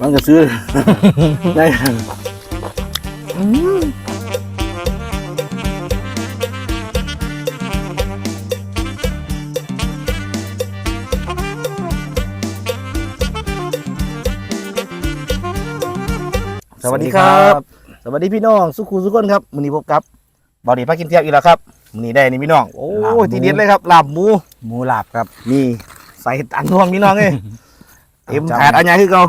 มันก็ซื้อ ได้สวัสดีครับ สวัสดีพี่น้อง สุขุสุขคนครับมื้อนี้พบกับบอดี้พักกินเที่ยวอีกแล้วครับมื้อนี้ได้นี่พี่น้อง โอ้ลาบหมูยทีเด็ดเลยครับลาบหมูหมูหลาบครับ นี่ใส่ตันทวงพี่น้องเอ้ย เต็มจำถาดอันใหญ่คือเก่า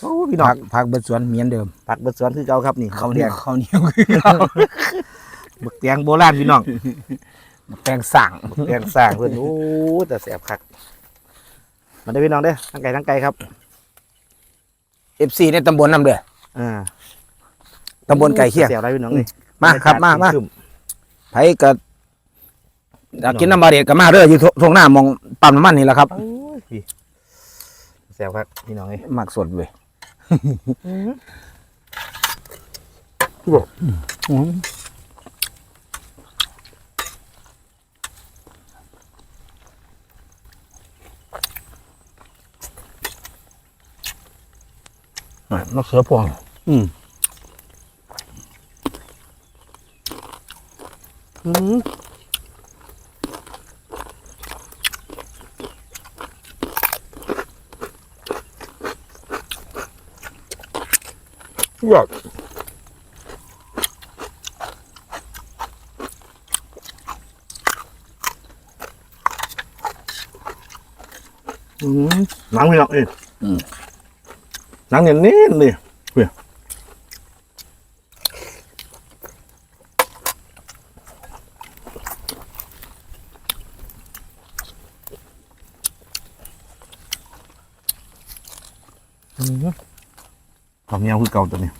โอ้พี่น้องผักผักเบิดสวนเหมียนเดิมผักเบิดสวนคือเก่าครับนี่ข้าวเหแดนียวงข้าวเหนียวคือเราบักแตงโบราณพี่น้องแปลงสั่งแตงสร้างเพื่อนโอ้ยแต่แสบคักมันได้อพี่น้องเด้อทั้งไก่ทั้งไก่ครับเอฟซีในตำบลน้ำเด้ออ่าตำบลไก่เคียงแสบได้พี่น้องนี่มาครับมามาขึ้นไผก็อยากกินน้ำบาเดียดก็มาเด้ออยู่ทงหน้ามองปั๊มน้ำมันนี่แหละครับโอ้ยพี่แสบครับพี่น้องเอ้ยมักสดเว้ย บอกอืมอะมะเขือพวง อืมอืม ยอดอืมหนังพี่น้องเอ้ยหนังเนียนๆเลยเพื่อควา มยาวคือเก่าตัวนี้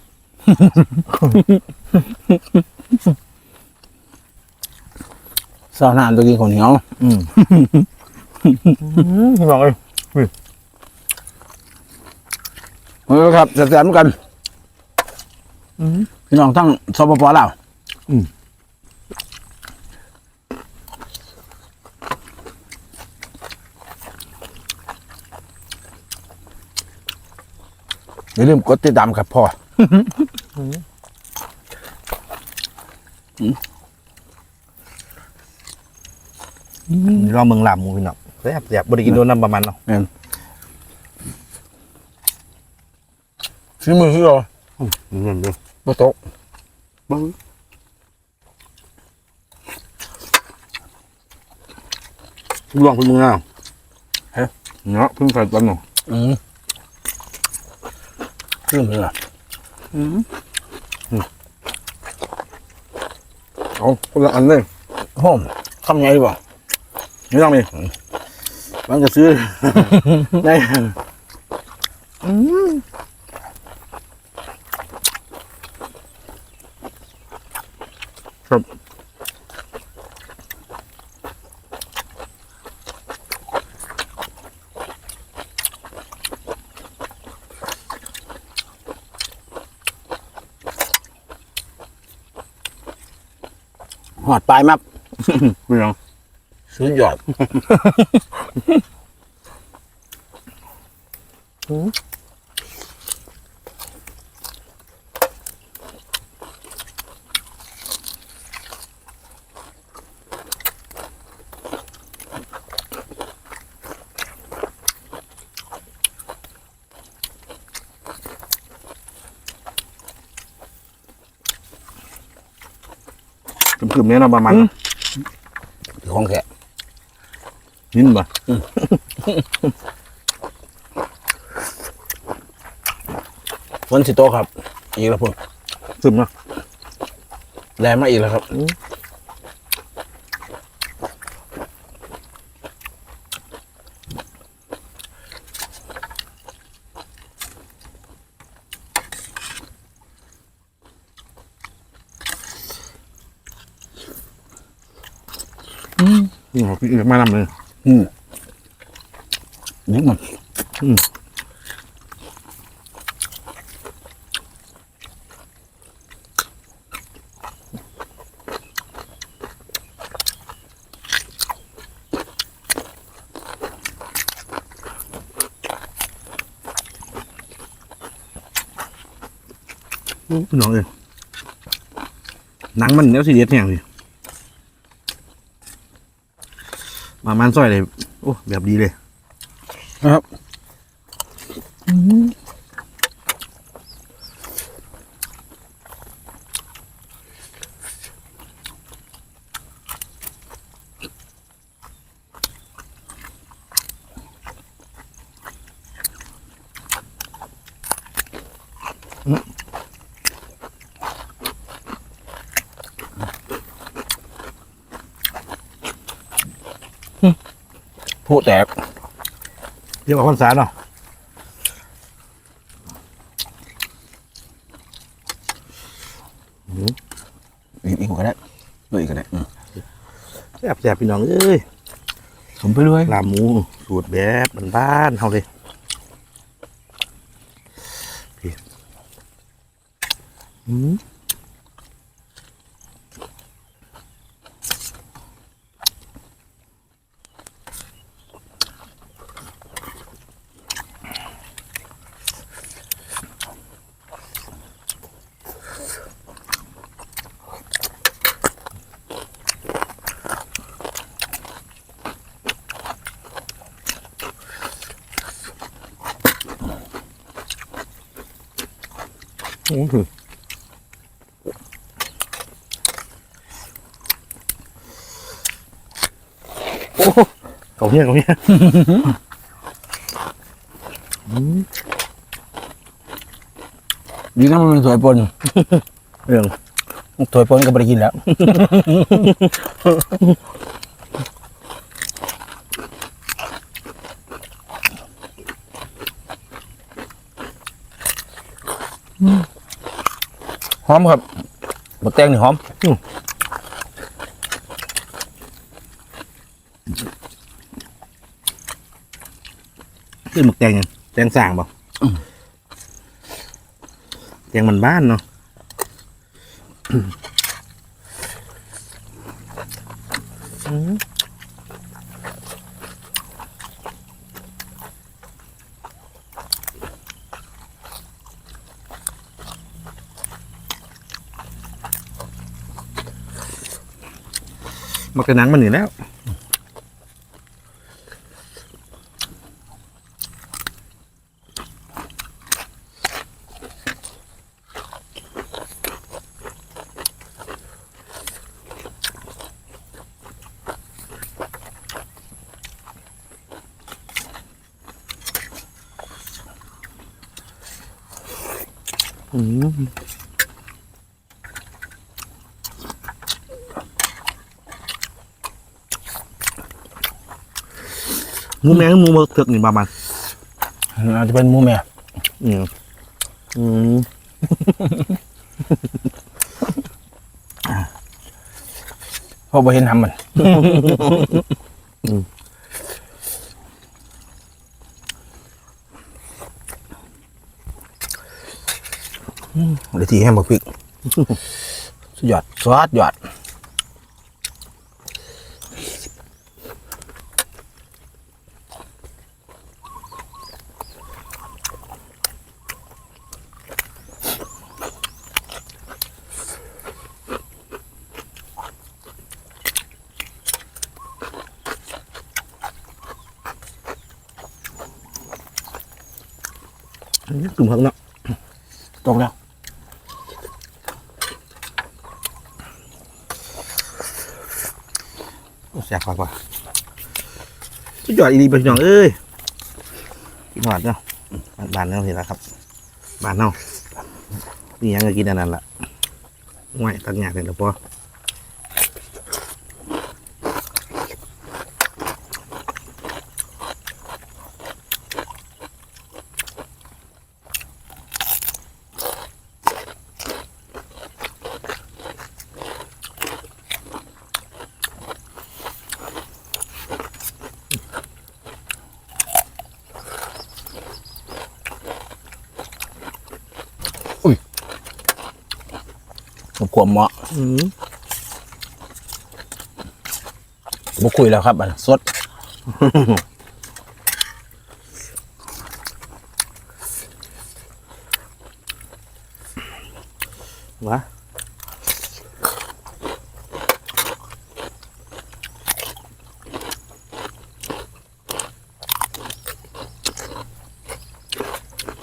ซาวน้ำตัวกินข้าวเหนียวอืมพี่น้องเอ้ยเออครับแซ่บๆเหมือนกันพี่น้องทั้งสปปลาวอืม อย่าลืมกดติดตามครับพ่อนี่รอเมืองลามหมูพี่น้องแซ่บแซ่บบริกินโดนน้ำประมาณเนาะฝีมือคือเราเงินด้วยบ่ตกบังลวงเพิ่งมืออะเฮ้ยเนาะเพิ่งใส่ตันเนาะอืม คือมือล่ะเอาคนละอันเลยโฮมทำไงบ่ไม่ต้องมีมันจะซื้อ ได้ครับ หอดปลายมับ ไม่ต้องสุดยอด เนี้ยนะประมาณของแท้นิดบ่ฝนสิโตครับ อีกแล้วพุ่นซึมเนาะแรงมาอีกแล้วครับ นี่เหรอพี่มานำเลยอืมนี่มันอืมอพี่น้องเอ้ยหนังมันเนี้ยสิเด็ดแห้งเลย มามันซอยเลยโอ้แบบดีเลยนะครับอืม ผู้แตกเรียกว่าคนสารเนาะอีกอีกก็ได้ด้วยอีกก็ได้อืมแซ่บแซ่บพี่น้องเอ้ยผมไปด้วยลาบหมูสูตรแบบบ้านๆเฮาเลยพี่อืม โอ้โหโอ้โหเก่าเฮี้ยเก่าเฮี้ยอืม ดีนะมันเป็นสวยปน เรื่อง สวยปนก็ไม่ได้กินแล้ว หอมครับหมกแตงนี่หอมคือหมึกแตงยังแตงสั่างบ่แตงมันบ้านเนาะอืม มันกระหนังมันอยู่แล้วอืมห มูแมงหมูเบิกเถือกนี่ประมาณอาจจะเป็นหมูแม่อืมอืมเพราะบ่เห็นทำมันเดี๋ยวทีให้บักพริกสุดยอดสวัสดยอด ตุ่มผักเนาะตรงแล้วโอ้แซ่บกว่าสุดยอดอีดีไปพี่น้องเอ้ยกินหวานเนาะบานเนาะเห็นแล้วครับบานเนาะนี่ยังก็กินอันนั้นล่ะง่ายตัดหยาดเลยแล้วพอ ขวมเหมาะอืมบ่คุยแล้วครับอันสดวะ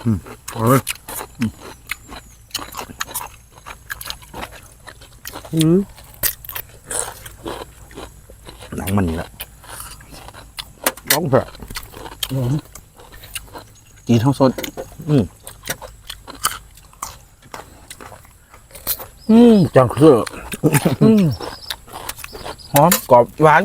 อืมเอาเลยอืม หนังมันนี่แหละร้องเถอะกีท้องสด อืมอืมจังคืออืมหอมกรอบหวาน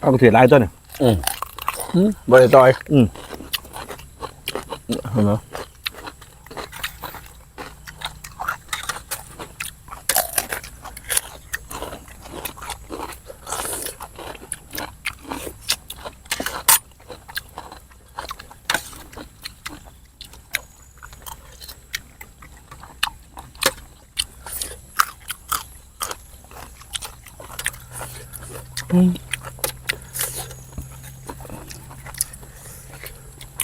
เอากระเทียมลายตัวเนี่ยบริตอย อืมเห็นไหม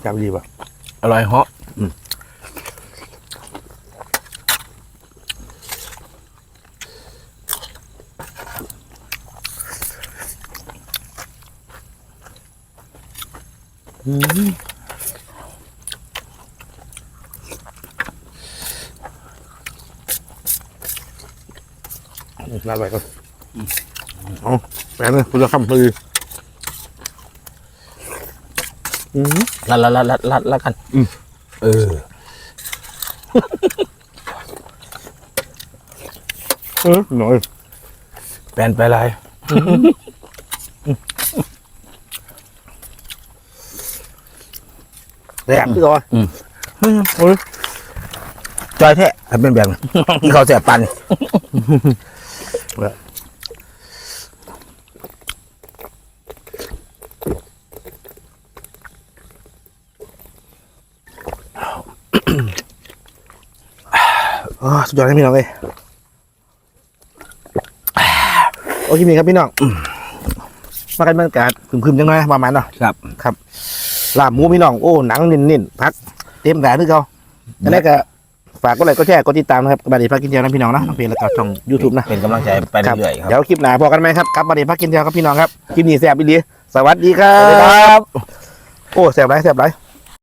จับดีป่ะอร่อยเหาะลาดไปก่อนเอาแปลเลยคุณจะคำพอดีอืม ลัดลัดลัดลัดลัดลัดกันอืมเออเออหน่อยแปลนไปลายแซ่บพี่ก่อนโอ้ยจอยแท้ถ้าเป็นแบบนี้ที่เขาแสบปัน อ๋อสุดยอดเลยพี่น้องเลยโอเคมีครับพี่น้องมากันบรรยากาศคึมๆจังหน่อยประมาณเนาะครับ ครับลาบหมูพี่น้องโอ้หนังนิ่นๆพักเต็มแสนที่เขาอันนี้ก็ฝากก็เลยก็แชร์กดติดตามนะครับบัดนี้พักกินเที่ยวนะพี่น้องนะน้องเพลแล้วก็ช่องยูทูบนะเป็นกำลังใจไปครับเรื่อยๆครับเดี๋ยวคลิปหน้าพอกันไหมครับครับบัดนี้พักกินเที่ยวครับพี่น้องครับคลิปนี้แซ่บอีหลีสวัสดีครัสวัสดีครับบโอ้แซ่บไรแซ่บไร